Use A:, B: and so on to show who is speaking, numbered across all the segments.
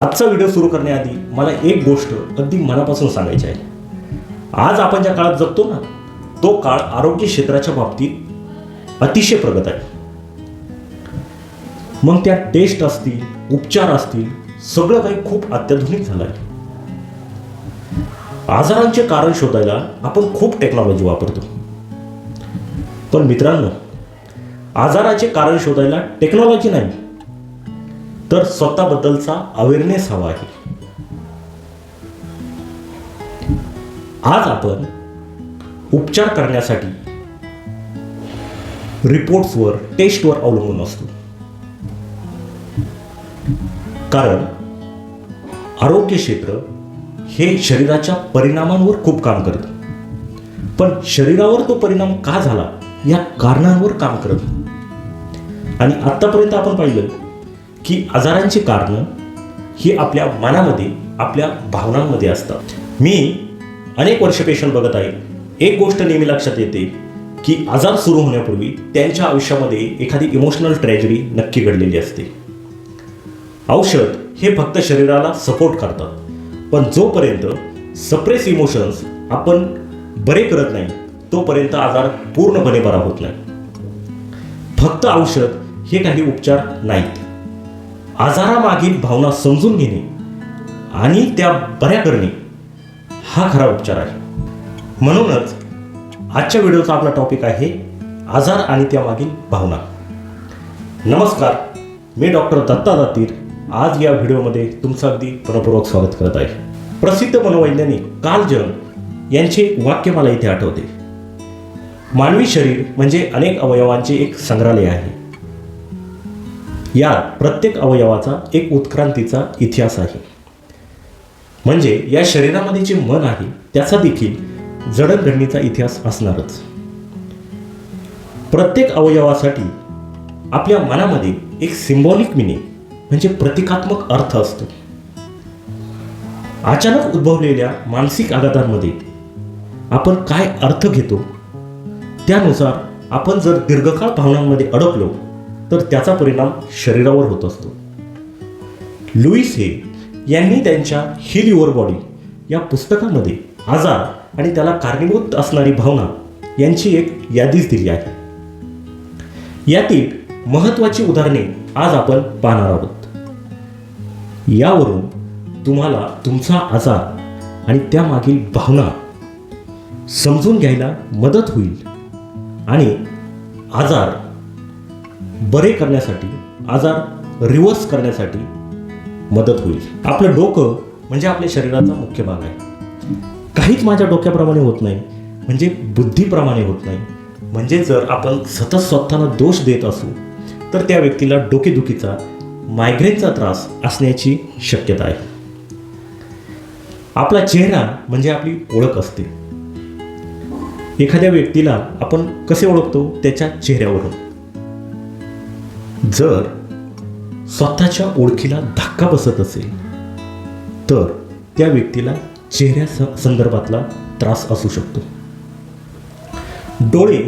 A: आजचा व्हिडिओ सुरू करण्याआधी मला एक गोष्ट अगदी मनापासून सांगायची आहे. आज आपण ज्या काळात जगतो ना तो काळ आरोग्य क्षेत्राच्या बाबतीत अतिशय प्रगत आहे. मग त्या टेस्ट असतील उपचार असतील सगळं काही खूप अत्याधुनिक झालं आहे आजारांचे कारण शोधायला आपण खूप टेक्नॉलॉजी वापरतो. पण मित्रांनो आजाराचे कारण शोधायला टेक्नॉलॉजी नाही. तर स्वतःबद्दलचा अवेअरनेस हवा आहे. आज आपण उपचार करण्यासाठी रिपोर्ट्सवर टेस्टवर अवलंबून असतो. कारण आरोग्य क्षेत्र हे शरीराच्या परिणामांवर खूप काम करतं. पण शरीरावर तो परिणाम का झाला? या कारणांवर काम करत. आणि आतापर्यंत आपण पाहिलं की आजारांची कारणं ही आपल्या मनामध्ये आपल्या भावनांमध्ये असतात. मी अनेक वर्ष पेशंट बघत आहे. एक गोष्ट नेहमी लक्षात येते की आजार सुरू होण्यापूर्वी त्यांच्या आयुष्यामध्ये एखादी इमोशनल ट्रॅजेडी नक्की घडलेली असते. औषध हे फक्त शरीराला सपोर्ट करतात. पण जोपर्यंत सप्रेस इमोशन्स आपण बरे करत नाही तोपर्यंत आजार पूर्णपणे बरा होत नाही. फक्त औषध हे काही उपचार नाहीत. आजारामागील भावना समजून घेणे आणि त्या बऱ्या करणे हा खरा उपचार आहे. म्हणूनच आजच्या व्हिडिओचा आपला टॉपिक आहे आजार आणि त्यामागील भावना. नमस्कार मी डॉक्टर दत्ता दातीर आज या व्हिडिओमध्ये तुमचं अगदी मनपूर्वक स्वागत करत आहे. प्रसिद्ध मनोवैज्ञानिक कार्ल यांचे एक वाक्य मला इथे आठवते. मानवी शरीर म्हणजे अनेक अवयवांचे एक संग्रहालय आहे. या प्रत्येक अवयवाचा एक उत्क्रांतीचा इतिहास आहे. म्हणजे या शरीरामध्ये जे मन आहे त्याचा देखील जडणघडणीचा इतिहास असणारच. प्रत्येक अवयवासाठी आपल्या मनामध्ये एक सिम्बॉलिक मिनिंग म्हणजे प्रतिकात्मक अर्थ असतो. अचानक उद्भवलेल्या मानसिक आघातांमध्ये आपण काय अर्थ घेतो? त्यानुसार आपण जर दीर्घकाळ भावनांमध्ये अडकलो तर त्याचा परिणाम शरीरावर होत असतो. लुईस हे यांनी त्यांच्या हिल युअर बॉडी या पुस्तकामध्ये आजार आणि त्याला कारणीभूत असणारी भावना यांची एक यादीच दिली आहे. यातील महत्वाची उदाहरणे आज आपण पाहणार आहोत. यावरून तुम्हाला तुमचा आजार आणि त्यामागील भावना समजून घ्यायला मदत होईल आणि आजार बरे करण्यासाठी आजार रिव्हर्स करण्यासाठी मदत होईल. आपलं डोकं म्हणजे आपल्या शरीराचा मुख्य भाग आहे. काहीच माझ्या डोक्याप्रमाणे होत नाही. म्हणजे बुद्धीप्रमाणे होत नाही. म्हणजे जर आपण सतत स्वतःला दोष देत असू तर त्या व्यक्तीला डोकेदुखीचा मायग्रेनचा त्रास असण्याची शक्यता आहे. आपला चेहरा म्हणजे आपली ओळख असते. एखाद्या व्यक्तीला आपण कसे ओळखतो? त्याच्या चेहऱ्यावरून. जर स्वतःच्या ओळखीला धक्का बसत असेल तर त्या व्यक्तीला चेहऱ्या स- संदर्भातला त्रास असू शकतो. डोळे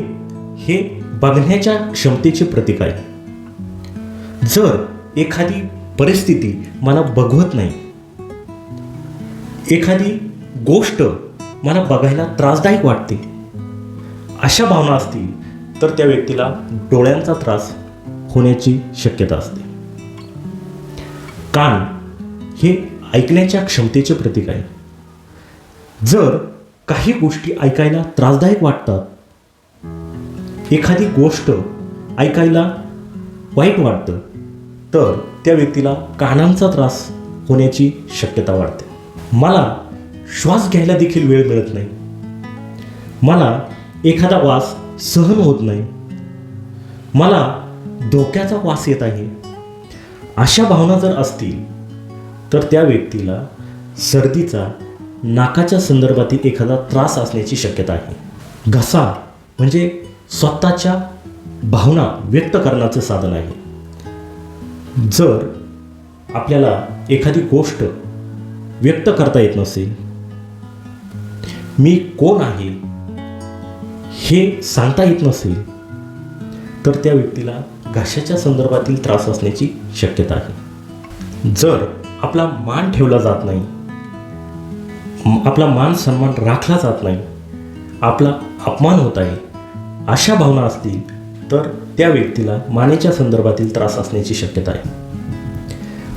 A: हे बघण्याच्या क्षमतेचे प्रतीक आहे. जर एखादी परिस्थिती मला बघवत नाही एखादी गोष्ट मला बघायला त्रासदायक वाटते अशा भावना असतील तर त्या व्यक्तीला डोळ्यांचा त्रास होण्याची शक्यता असते. कान हे ऐकण्याच्या क्षमतेचे प्रतीक आहे. जर काही गोष्टी ऐकायला त्रासदायक वाटतात एखादी गोष्ट ऐकायला वाईट वाटतं तर त्या व्यक्तीला कानांचा त्रास होण्याची शक्यता वाढते. मला श्वास घ्यायला देखील वेळ मिळत नाही. मला एखादा वास सहन होत नाही. मला धोक्याचा वास येत आहे. अशा भावना जर असतील तर त्या व्यक्तीला सर्दीचा नाकाच्या संदर्भातील एखादा त्रास असण्याची शक्यता आहे. घसा म्हणजे स्वतःच्या भावना व्यक्त करण्याचं साधन आहे. जर आपल्याला एखादी गोष्ट व्यक्त करता येत नसेल मी कोण आहे हे सांगता येत नसेल तर त्या व्यक्तीला घशाच्या संदर्भातील त्रास असण्याची शक्यता आहे. जर आपला मान ठेवला जात नाही आपला मान सन्मान राखला जात नाही आपला अपमान होत आहे अशा भावना असतील तर त्या व्यक्तीला मानेच्या संदर्भातील त्रास असण्याची शक्यता आहे.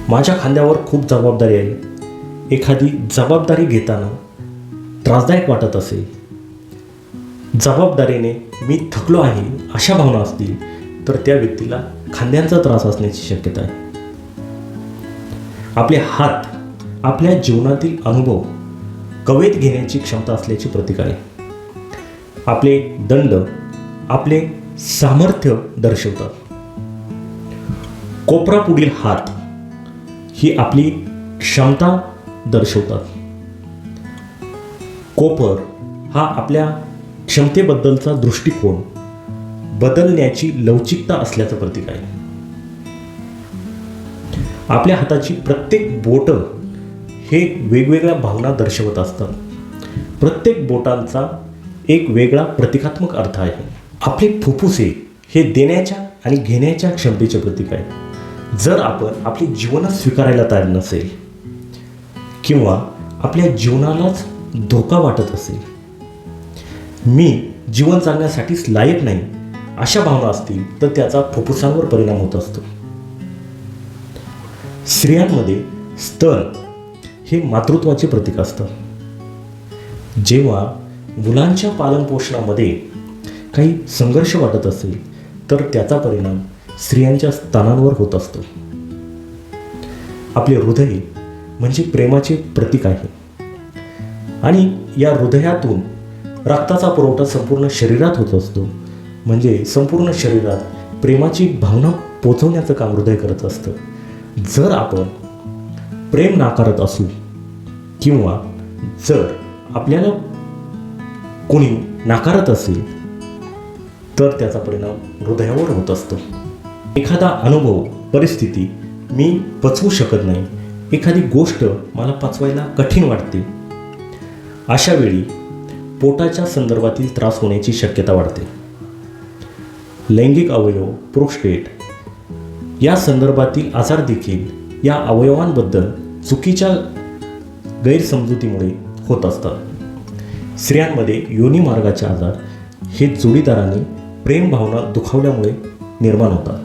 A: माझ्या खांद्यावर खूप जबाबदारी आहे. एखादी जबाबदारी घेताना त्रासदायक वाटत असेल. जबाबदारीने मी थकलो आहे अशा भावना असतील तर त्या व्यक्तीला खांद्यांचा त्रास असण्याची शक्यता आहे. आपले हात आपल्या जीवनातील अनुभव कवेत घेण्याची क्षमता असल्याची प्रतीक आहे. आपले दंड आपले सामर्थ्य दर्शवतात. कोपरा पुढील हात ही आपली क्षमता दर्शवतात. कोपर हा आपल्या क्षमतेबद्दलचा दृष्टिकोन बदलण्याची लवचिकता असल्याचं प्रतीक आहे. आपल्या हाताची प्रत्येक बोट हे वेगवेगळ्या भावना दर्शवत असतात. प्रत्येक बोटांचा एक वेगळा प्रतिकात्मक अर्थ आहे. आपले फुफ्फुसे हे देण्याच्या आणि घेण्याच्या क्षमतेचे प्रतीक आहे. जर आपण आपले जीवनच स्वीकारायला तयार नसेल किंवा आपल्या जीवनालाच धोका वाटत असेल मी जीवन जगण्यासाठीच लायक नाही अशा भावना असतील तर त्याचा फुफ्फुसांवर परिणाम होत असतो. स्त्रियांमध्ये स्तन हे मातृत्वाचे प्रतीक असतं. जेव्हा मुलांच्या पालनपोषणामध्ये काही संघर्ष वाटत असेल तर त्याचा परिणाम स्त्रियांच्या स्थानांवर होत असतो. आपले हृदय म्हणजे प्रेमाचे प्रतीक आहे. आणि या हृदयातून रक्ताचा पुरवठा संपूर्ण शरीरात होत असतो. म्हणजे संपूर्ण शरीरात प्रेमाची भावना पोचवण्याचं काम हृदय करत असतं. जर आपण प्रेम नाकारत असू किंवा जर आपल्याला कोणी नाकारत असेल तर त्याचा परिणाम हृदयावर होत असतो. एखादा अनुभव परिस्थिती मी पचवू शकत नाही. एखादी गोष्ट मला पचवायला कठीण वाटते. अशा वेळी पोटाच्या संदर्भातील त्रास होण्याची शक्यता वाढते. लैंगिक अवयव प्रोस्टेट. या संदर्भातील आजार देखील या अवयवांबद्दल चुकीच्या गैरसमजुतीमुळे होत असतात. स्त्रियांमध्ये योनी मार्गाचे आजार हे जोडीदाराने प्रेमभावना दुखावल्यामुळे निर्माण होतात.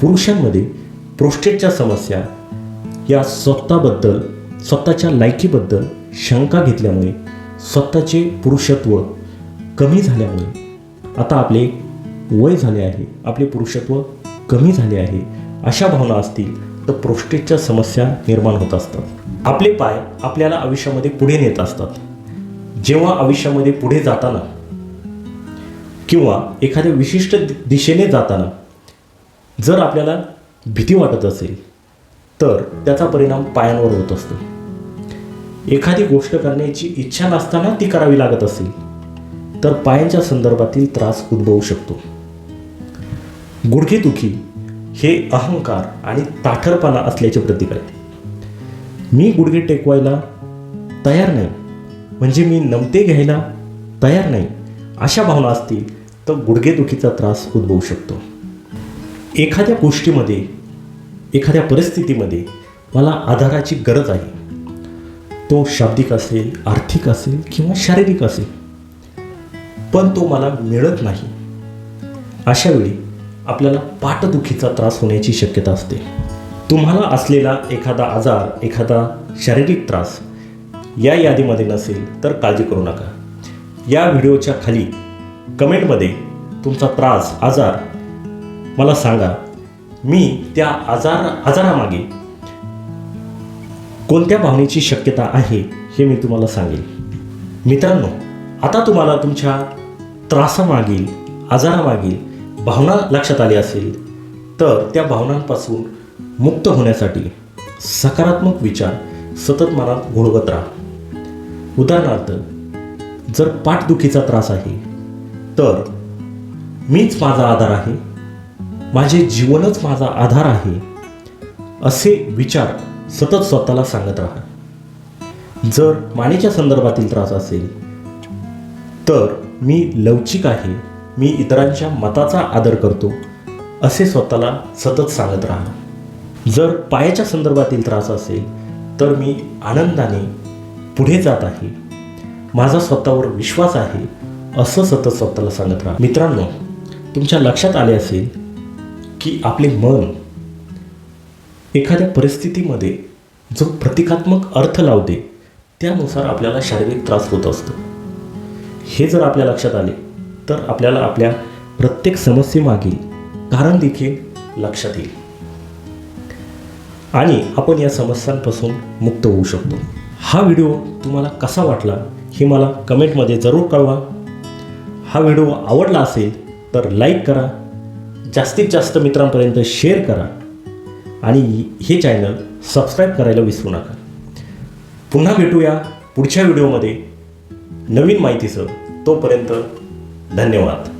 A: पुरुषांमध्ये प्रोस्टेटच्या समस्या या स्वतःबद्दल स्वतःच्या लायकीबद्दल शंका घेतल्यामुळे स्वतःचे पुरुषत्व कमी झाल्यामुळे आता आपले वय झाले आहे आपले पुरुषत्व कमी झाले आहे अशा भावना असतील तर प्रोस्टेटच्या समस्या निर्माण होत असतात. आपले पाय आपल्याला आयुष्यामध्ये पुढे नेत असतात. जेव्हा आयुष्यामध्ये पुढे जाताना किंवा एखाद्या विशिष्ट दिशेने जाताना जर आपल्याला भीती वाटत असेल तर त्याचा परिणाम पायांवर होत असतो. एखादी गोष्ट करण्याची इच्छा नसताना ती करावी लागत असेल तर पायांच्या संदर्भातील त्रास उद्भवू शकतो. गुडघेदुखी हे अहंकार आणि ताठरपणा असल्याचे प्रतीक आहे. मी गुडघे टेकवायला तयार नाही म्हणजे मी नमते घ्यायला तयार नाही अशा भावना असतील तर गुडघेदुखीचा त्रास उद्भवू शकतो. एखाद्या गोष्टीमध्ये एखाद्या परिस्थितीमध्ये मला आधाराची गरज आहे. तो शाब्दिक असेल आर्थिक असेल किंवा शारीरिक असेल पण तो मला मिळत नाही. अशावेळी आपल्याला पाठदुखीचा त्रास होण्याची शक्यता असते. तुम्हाला असलेला एखादा आजार एखादा शारीरिक त्रास या यादीमध्ये नसेल तर काळजी करू नका. या व्हिडिओच्या खाली कमेंटमध्ये तुमचा त्रास आजार मला सांगा मी त्या आजार आजारामागे कोणत्या भावनेची शक्यता आहे हे मी तुम्हाला सांगेन मित्रांनो आता तुम्हाला तुमच्या त्रासामागील आजारामागील भावना लक्षात आली असेल तर त्या भावनांपासून मुक्त होण्यासाठी सकारात्मक विचार सतत मनात घोळवत राहा. उदाहरणार्थ जर पाठदुखीचा त्रास आहे तर मीच माझा आधार आहे माझे जीवनच माझा आधार आहे असे विचार सतत स्वतःला सांगत राहा. जर मानेच्या संदर्भातील त्रास असेल तर मी लवचिक आहे मी इतरांच्या मताचा आदर करतो असे स्वतःला सतत सांगत राहा जर पायाच्या संदर्भातील त्रास असेल तर मी आनंदाने पुढे जात आहे. माझा स्वतःवर विश्वास आहे असं सतत स्वतःला सांगत राहा मित्रांनो तुमच्या लक्षात आले असेल की आपले मन एखाद्या परिस्थितीमध्ये जो प्रतिकात्मक अर्थ लावते त्यानुसार आपल्याला शारीरिक त्रास होत असतो. हे जर आपल्या लक्षात आले तर आपल्याला आपल्या प्रत्येक समस्येमागील कारण देखील लक्षात येईल. आणि आपण या समस्यांपासून मुक्त होऊ शकतो. हा व्हिडिओ तुम्हाला कसा वाटला हे मला कमेंटमध्ये जरूर कळवा. हा व्हिडिओ आवडला असेल तर लाईक करा जास्तीत जास्त मित्रांपर्यंत शेअर करा आणि हे चॅनल सबस्क्राईब करायला विसरू नका. पुन्हा भेटूया पुढच्या व्हिडिओमध्ये. नवीन माहितीसह तोपर्यंत धन्यवाद.